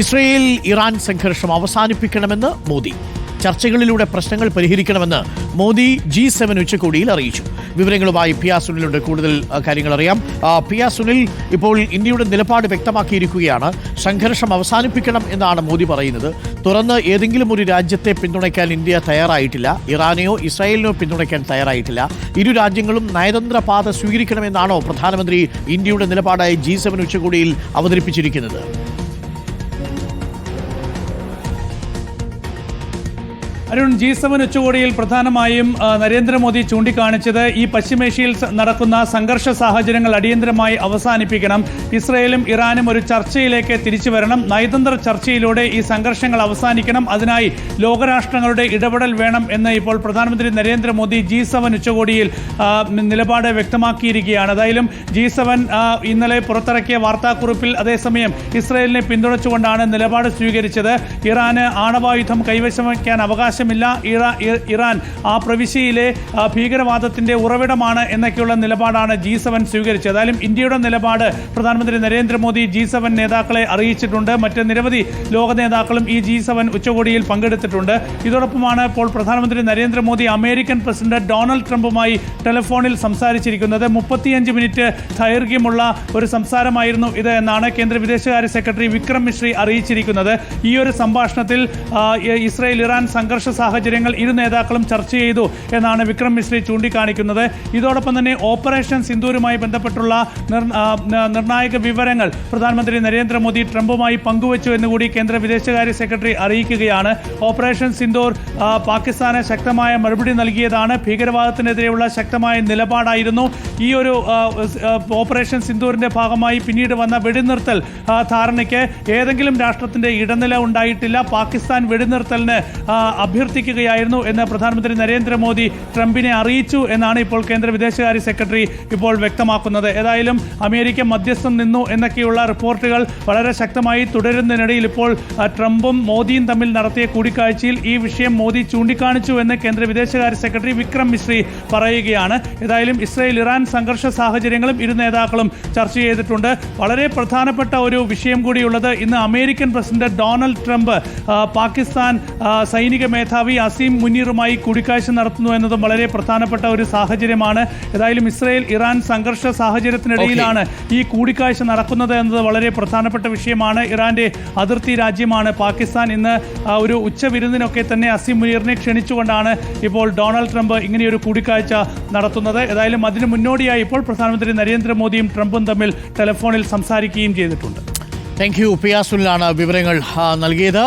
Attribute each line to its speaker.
Speaker 1: Israel Iran സംഘർഷം അവസാനിപ്പിക്കണമെന്ന് മോദി. ചർച്ചകളിലൂടെ പ്രശ്നങ്ങൾ പരിഹരിക്കണമെന്ന് മോദി ജി സെവൻ ഉച്ചകോടിയിൽ അറിയിച്ചു. വിവരങ്ങളുമായി പിയ സുനിലുണ്ട്. കൂടുതൽ കാര്യങ്ങൾ അറിയാം. പിയ സുനിൽ ഇപ്പോൾ ഇന്ത്യയുടെ നിലപാട് വ്യക്തമാക്കിയിരിക്കുകയാണ്. സംഘർഷം അവസാനിപ്പിക്കണം എന്നാണ് മോദി പറയുന്നത്. തുറന്ന് ഏതെങ്കിലും ഒരു രാജ്യത്തെ പിന്തുണയ്ക്കാൻ ഇന്ത്യ തയ്യാറായിട്ടില്ല. ഇറാനെയോ ഇസ്രായേലിനെയോ പിന്തുണയ്ക്കാൻ തയ്യാറായിട്ടില്ല. ഇരു രാജ്യങ്ങളും നയതന്ത്ര പാത സ്വീകരിക്കണമെന്നാണോ പ്രധാനമന്ത്രി ഇന്ത്യയുടെ നിലപാടായി ജി സെവൻ ഉച്ചകോടിയിൽ അവതരിപ്പിച്ചിരിക്കുന്നത്?
Speaker 2: അരുൺ ജി സെവൻ ഉച്ചകോടിയിൽ പ്രധാനമായും നരേന്ദ്രമോദി ചൂണ്ടിക്കാണിച്ചത് ഈ പശ്ചിമേഷ്യയിൽ നടക്കുന്ന സംഘർഷ സാഹചര്യങ്ങൾ അടിയന്തരമായി അവസാനിപ്പിക്കണം. ഇസ്രയേലും ഇറാനും ഒരു ചർച്ചയിലേക്ക് തിരിച്ചു വരണം. നയതന്ത്ര ചർച്ചയിലൂടെ ഈ സംഘർഷങ്ങൾ അവസാനിക്കണം. അതിനായി ലോകരാഷ്ട്രങ്ങളുടെ ഇടപെടൽ വേണം എന്ന് ഇപ്പോൾ പ്രധാനമന്ത്രി നരേന്ദ്രമോദി ജി സെവൻ ഉച്ചകോടിയിൽ നിലപാട് വ്യക്തമാക്കിയിരിക്കുകയാണ്. അതായാലും ജി സെവൻ ഇന്നലെ പുറത്തിറക്കിയ വാർത്താക്കുറിപ്പിൽ അതേസമയം ഇസ്രയേലിനെ പിന്തുണച്ചുകൊണ്ടാണ് നിലപാട് സ്വീകരിച്ചത്. ഇറാന് ആണവായുധം കൈവശം വയ്ക്കാൻ അവകാശമില്ല ഇറാ- ഇറാൻ ആ പ്രവിശ്യയിലെ ഭീകരവാദത്തിന്റെ ഉറവിടമാണ് എന്നൊക്കെയുള്ള നിലപാടാണ് ജി സെവൻ സ്വീകരിച്ചത്. ഏതായാലും ഇന്ത്യയുടെ നിലപാട് പ്രധാനമന്ത്രി നരേന്ദ്രമോദി ജി സെവൻ നേതാക്കളെ അറിയിച്ചിട്ടുണ്ട്. മറ്റ് നിരവധി ലോക നേതാക്കളും ഈ ജി സെവൻ ഉച്ചകോടിയിൽ പങ്കെടുത്തിട്ടുണ്ട്. ഇതോടൊപ്പമാണ് ഇപ്പോൾ പ്രധാനമന്ത്രി നരേന്ദ്രമോദി അമേരിക്കൻ പ്രസിഡന്റ് ഡൊണാൾഡ് ട്രംപുമായി ടെലിഫോണിൽ സംസാരിച്ചിരിക്കുന്നത്. മുപ്പത്തിയഞ്ച് മിനിറ്റ് ദൈർഘ്യമുള്ള ഒരു സംസാരമായിരുന്നു ഇത് എന്നാണ് കേന്ദ്ര വിദേശകാര്യ സെക്രട്ടറി വിക്രം മിശ്രി അറിയിച്ചിരിക്കുന്നത്. ഈ ഒരു സംഭാഷണത്തിൽ ഇസ്രായേൽ ഇറാൻ സംഘർഷ സാഹചര്യങ്ങൾ ഇരു നേതാക്കളും ചർച്ച ചെയ്തു എന്നാണ് വിക്രം മിശ്രി ചൂണ്ടിക്കാണിക്കുന്നത്. ഇതോടൊപ്പം തന്നെ ഓപ്പറേഷൻ സിന്ദൂരുമായി ബന്ധപ്പെട്ടുള്ള നിർണായക വിവരങ്ങൾ പ്രധാനമന്ത്രി നരേന്ദ്രമോദി ട്രംപുമായി പങ്കുവച്ചു എന്നുകൂടി കേന്ദ്ര വിദേശകാര്യ സെക്രട്ടറി അറിയിക്കുകയാണ്. ഓപ്പറേഷൻ സിന്ദൂർ പാകിസ്ഥാന് ശക്തമായ മറുപടി നൽകിയതാണ്. ഭീകരവാദത്തിനെതിരെയുള്ള ശക്തമായ നിലപാടായിരുന്നു. ഈ ഒരു ഓപ്പറേഷൻ സിന്ദൂറിന്റെ ഭാഗമായി പിന്നീട് വന്ന വെടിനിർത്തൽ ധാരണയ്ക്ക് ഏതെങ്കിലും രാഷ്ട്രത്തിന്റെ ഇടനില ഉണ്ടായിട്ടില്ല. പാകിസ്ഥാൻ വെടിനിർത്തലിന് ആ, അഭ്യർത്ഥിക്കുകയായിരുന്നു എന്ന് പ്രധാനമന്ത്രി നരേന്ദ്രമോദി ട്രംപിനെ അറിയിച്ചു എന്നാണ് ഇപ്പോൾ കേന്ദ്ര വിദേശകാര്യ സെക്രട്ടറി ഇപ്പോൾ വ്യക്തമാക്കുന്നത്. ഏതായാലും അമേരിക്ക മധ്യസ്ഥം നിന്നു എന്നൊക്കെയുള്ള റിപ്പോർട്ടുകൾ വളരെ ശക്തമായി തുടരുന്നതിനിടയിൽ ഇപ്പോൾ ട്രംപും മോദിയും തമ്മിൽ നടത്തിയ കൂടിക്കാഴ്ചയിൽ ഈ വിഷയം മോദി ചൂണ്ടിക്കാണിച്ചു എന്ന് കേന്ദ്ര വിദേശകാര്യ സെക്രട്ടറി വിക്രം മിശ്രി പറയുകയാണ്. ഏതായാലും ഇസ്രായേൽ ഇറാൻ സംഘർഷ സാഹചര്യങ്ങളും ഇരു നേതാക്കളും ചർച്ച ചെയ്തിട്ടുണ്ട്. വളരെ പ്രധാനപ്പെട്ട ഒരു വിഷയം കൂടിയുള്ളത് ഇന്ന് American president Donald Trump Pakistan സൈനിക മേധാവി അസീം മുനീറുമായി കൂടിക്കാഴ്ച നടത്തുന്നു എന്നതും വളരെ പ്രധാനപ്പെട്ട ഒരു സാഹചര്യമാണ്. ഏതായാലും ഇസ്രായേൽ ഇറാൻ സംഘർഷ സാഹചര്യത്തിനിടയിലാണ് ഈ കൂടിക്കാഴ്ച നടക്കുന്നത് എന്നത് വളരെ പ്രധാനപ്പെട്ട വിഷയമാണ്. ഇറാന്റെ അതിർത്തി രാജ്യമാണ് പാകിസ്ഥാൻ. ഇന്ന് ഒരു ഉച്ചവിരുന്നിനൊക്കെ തന്നെ അസീം മുനീറിനെ ക്ഷണിച്ചുകൊണ്ടാണ് ഇപ്പോൾ ഡൊണാൾഡ് ട്രംപ് ഇങ്ങനെയൊരു കൂടിക്കാഴ്ച നടത്തുന്നത്. ഏതായാലും അതിന് മുന്നോടിയായി ഇപ്പോൾ പ്രധാനമന്ത്രി നരേന്ദ്രമോദിയും ട്രംപും തമ്മിൽ ടെലിഫോണിൽ സംസാരിക്കുകയും ചെയ്തിട്ടുണ്ട്.
Speaker 1: താങ്ക് യു പിയാസുലിനാണ് വിവരങ്ങൾ നൽകിയത്.